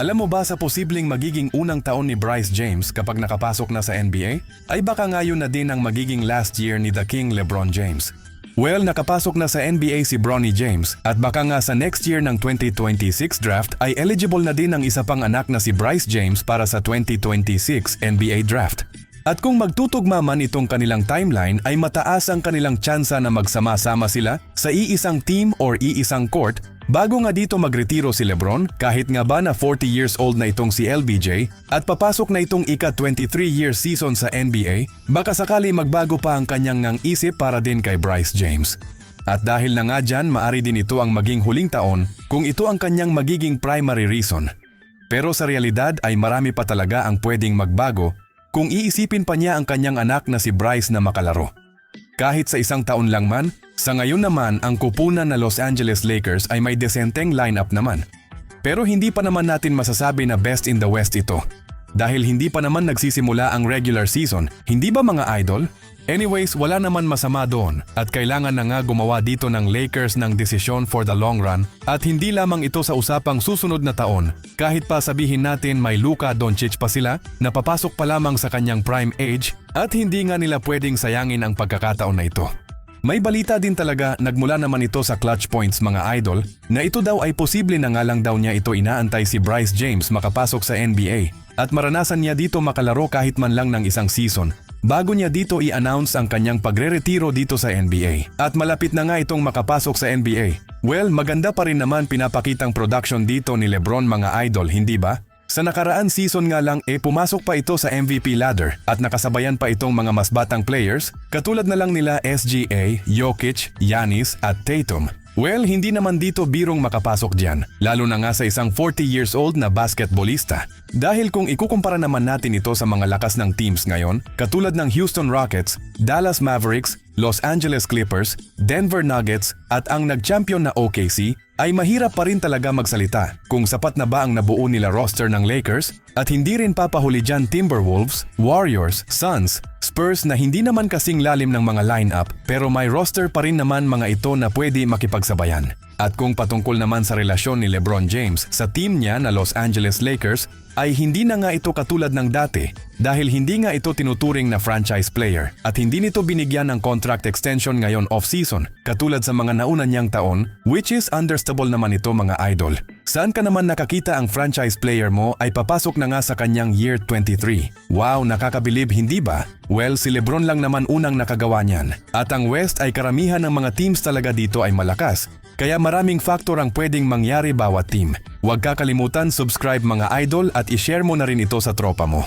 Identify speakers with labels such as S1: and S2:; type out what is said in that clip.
S1: Alam mo ba sa posibleng magiging unang taon ni Bryce James kapag nakapasok na sa NBA? Ay baka ngayon na din ang magiging last year ni The King LeBron James. Well, nakapasok na sa NBA si Bronny James at baka nga sa next year ng 2026 draft ay eligible na din ang isa pang anak na si Bryce James para sa 2026 NBA draft. At kung magtutugma man itong kanilang timeline ay mataas ang kanilang tsansa na magsama-sama sila sa iisang team or iisang court bago nga dito magretiro si Lebron kahit nga ba na 40 years old na itong si LBJ at papasok na itong ika 23 year season sa NBA baka sakali magbago pa ang kanyang ngang isip para din kay Bryce James. At dahil na nga dyan, maari din ito ang maging huling taon kung ito ang kanyang magiging primary reason. Pero sa realidad ay marami pa talaga ang pwedeng magbago kung iisipin pa niya ang kanyang anak na si Bryce na makalaro. Kahit sa isang taon lang man, sa ngayon naman ang kupunan na Los Angeles Lakers ay may desenteng lineup naman. Pero hindi pa naman natin masasabi na best in the West ito. Dahil hindi pa naman nagsisimula ang regular season, hindi ba mga idol? Anyways, wala naman masama doon at kailangan na nga gumawa dito ng Lakers ng desisyon for the long run at hindi lamang ito sa usapang susunod na taon. Kahit pa sabihin natin may Luka Doncic pa sila, napapasok pa lamang sa kanyang prime age at hindi nga nila pwedeng sayangin ang pagkakataon na ito. May balita din talaga nagmula naman ito sa clutch points mga idol na ito daw ay posible na nga lang daw niya ito inaantay si Bryce James makapasok sa NBA at maranasan niya dito makalaro kahit man lang ng isang season bago niya dito i-announce ang kanyang pagre-retiro dito sa NBA. At malapit na nga itong makapasok sa NBA. Well, maganda pa rin naman pinapakitang production dito ni Lebron mga idol, hindi ba? Sa nakaraan season nga lang eh pumasok pa ito sa MVP ladder at nakasabayan pa itong mga mas batang players katulad na lang nila SGA, Jokic, Yanis at Tatum. Well, hindi naman dito birong makapasok diyan, lalo na nga sa isang 40 years old na basketballista. Dahil kung ikukumpara naman natin ito sa mga lakas ng teams ngayon, katulad ng Houston Rockets, Dallas Mavericks, Los Angeles Clippers, Denver Nuggets at ang nag-champion na OKC, ay mahirap pa rin talaga magsalita kung sapat na ba ang nabuo nila roster ng Lakers at hindi rin papahuli dyan Timberwolves, Warriors, Suns, Spurs na hindi naman kasing lalim ng mga lineup pero may roster pa rin naman mga ito na pwede makipagsabayan. At kung patungkol naman sa relasyon ni LeBron James sa team niya na Los Angeles Lakers ay hindi na nga ito katulad ng dati dahil hindi nga ito tinuturing na franchise player at hindi nito binigyan ng contract extension ngayon off-season katulad sa mga nauna niyang taon which is understandable naman ito mga idol. Saan ka naman nakakita ang franchise player mo ay papasok na nga sa kanyang year 23. Wow, nakakabilib hindi ba? Well, si Lebron lang naman unang nakagawa niyan. At ang West ay karamihan ng mga teams talaga dito ay malakas. Kaya maraming factor ang pwedeng mangyari bawat team. Huwag kakalimutan subscribe mga idol at ishare mo na rin ito sa tropa mo.